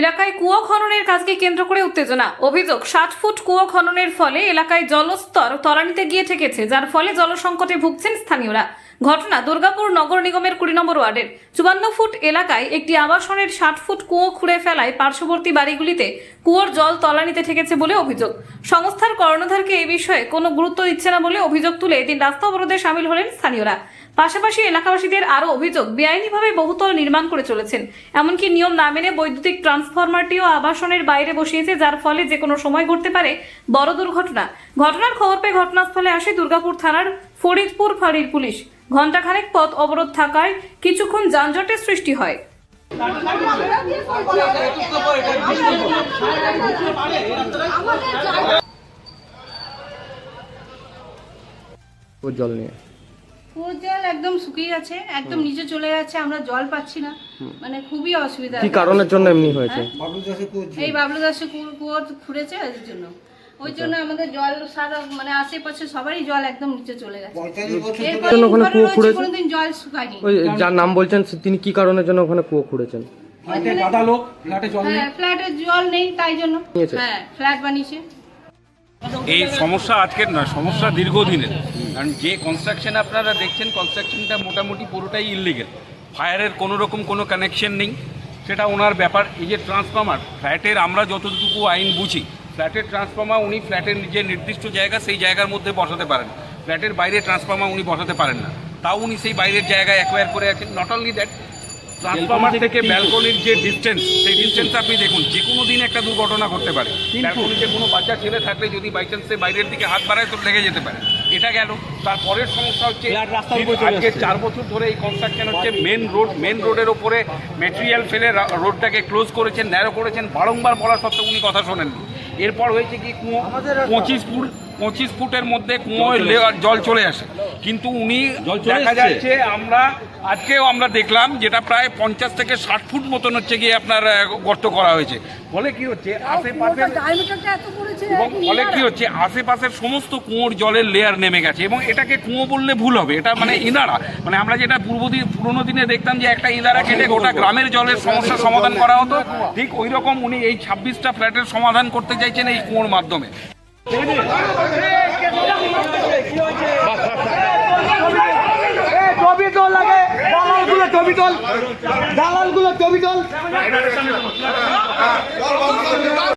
এলাকায় কুয়ো খননের কাজকে কেন্দ্র করে উত্তেজনা। অভিযোগ, ষাট ফুট কুয়ো খননের ফলে এলাকায় জলস্তর তলানিতে গিয়ে ঠেকেছে, যার ফলে জলসংকটে ভুগছেন স্থানীয়রা। ঘটনা দুর্গাপুর নগর নিগমের কুড়ি নম্বর ওয়ার্ডের। চুয়ান্ন ফুট এলাকায় একটি আবাসনের ষাট ফুট কুয়ো খুঁড়ে ফেলায় পার্শ্ববর্তী বাড়িগুলিতে কুয়োর জল তলানিতে ঠেকেছে বলে অভিযোগ। সংস্থার কর্ণধারকে এই বিষয়ে কোনো গুরুত্ব দিচ্ছে না বলে অভিযোগ তুলে এদিন রাস্তা অবরোধে সামিল হলেন স্থানীয়রা। পাশাপাশি এলাকাবাসীদের আরও অভিযোগ, বেআইনিভাবে বহুতল নির্মাণ করে চলেছেন। এমনকি নিয়ম না মেনে বৈদ্যুতিক ট্রান্সফরমারটিও আবাসনের বাইরে বসিয়েছে, যার ফলে যে কোনো সময় ঘটতে পারে বড় দুর্ঘটনা। ঘটনার খবর পেয়ে ঘটনাস্থলে আসে দুর্গাপুর থানার ফরিদপুর ফাঁড়ির পুলিশ। ঘণ্টাখানেক পথ অবরোধ থাকায় কিছুক্ষণ যানজটের সৃষ্টি হয়। জল নিয়ে। জল একদম শুকিয়ে গেছে একদম নিচে চলে যাচ্ছে আমরা জল পাচ্ছি না। মানে খুবই অসুবিধা। কি কারণের জন্য এমনি হয়েছে? এই বাবলু দাসে কুয়ো খুঁড়েছে এর জন্য। ওই জন্য আমাদের জল সারা মানে আশেপাশে সবারই জল একদম নিচে চলে গেছে। এরপর ওখানে কুয়ো খুঁড়েছে? কোনোদিন জল শুকায়নি। ওই যার নাম বলছেন সে- তিনি কি কারণের জন্য ওখানে কুয়ো খুঁড়েছেন? হ্যাঁ ফ্ল্যাটে জল নেই তাই জন্য। হ্যাঁ ফ্ল্যাট বানিয়েছে। এই সমস্যা আজকের নয় সমস্যা দীর্ঘদিনের। কারণ যে কনস্ট্রাকশন আপনারা দেখছেন কনস্ট্রাকশনটা মোটামুটি পুরোটাই ইললিগেল ফায়ারের কোনো রকম কোনো কানেকশন নেই। সেটা ওনার ব্যাপার। এই যে ট্রান্সফর্মার ফ্ল্যাটের আমরা যতটুকু আইন বুঝি ফ্ল্যাটের ট্রান্সফর্মার উনি ফ্ল্যাটের যে নির্দিষ্ট জায়গা সেই জায়গার মধ্যে বসাতে পারেন। ফ্ল্যাটের বাইরে ট্রান্সফর্মার উনি বসাতে পারেন না। তাও উনি সেই বাইরের জায়গায় অ্যাকোয়ার করে আছেন। নট অনলি দ্যাট ট্রান্সফর্মার থেকে ব্যালকনির যে ডিস্টেন্স সেই ডিস্টেন্স আপনি দেখুন যে কোনো দিন একটা দুর্ঘটনা ঘটতে পারে। ব্যালকনিতে কোনো বাচ্চা ছেলে থাকলে যদি বাই চান্সে বাইরের দিকে হাত বাড়ায় তো লেগে যেতে পারে। এটা গেল। তারপরের সমস্যা হচ্ছে আজকে চার বছর ধরে এই কনস্ট্রাকশন হচ্ছে। মেন রোড মেন রোডের ওপরে মেটেরিয়াল ফেলে রোডটাকে ক্লোজ করেছেন ন্যারো করেছেন। বারংবার বলা সত্ত্বেও উনি কথা শোনেননি। এরপর হয়েছে কি কুয়ো পঁচিশ ফুট পঁচিশ ফুটের মধ্যে কুয়োয় জল চলে আসে। কিন্তু উনি দেখা যাচ্ছে আমরা আজকেও আমরা দেখলাম যেটা প্রায় পঞ্চাশ থেকে ষাট ফুট মতন হচ্ছে গিয়ে আপনার গর্ত করা হয়েছে। ফলে কি হচ্ছে আশেপাশে এবং ফলে কি হচ্ছে আশেপাশের সমস্ত কুয়োর জলের লেয়ার নেমে গেছে এবং এটাকে কুয়ো বললে ভুল হবে এটা মানে ইনারা। মানে আমরা যেটা পূর্বদিন পুরোনো দিনে দেখতাম যে একটা ইনারা কেটে গোটা গ্রামের জলের সমস্যার সমাধান করা হতো। ঠিক ওই রকম উনি এই ছাব্বিশটা ফ্ল্যাটের সমাধান করতে চাইছেন এই কুয়োর মাধ্যমে। ছবি তোল লাগে। দালালগুলো ছবি তোল। দালালগুলো তোল।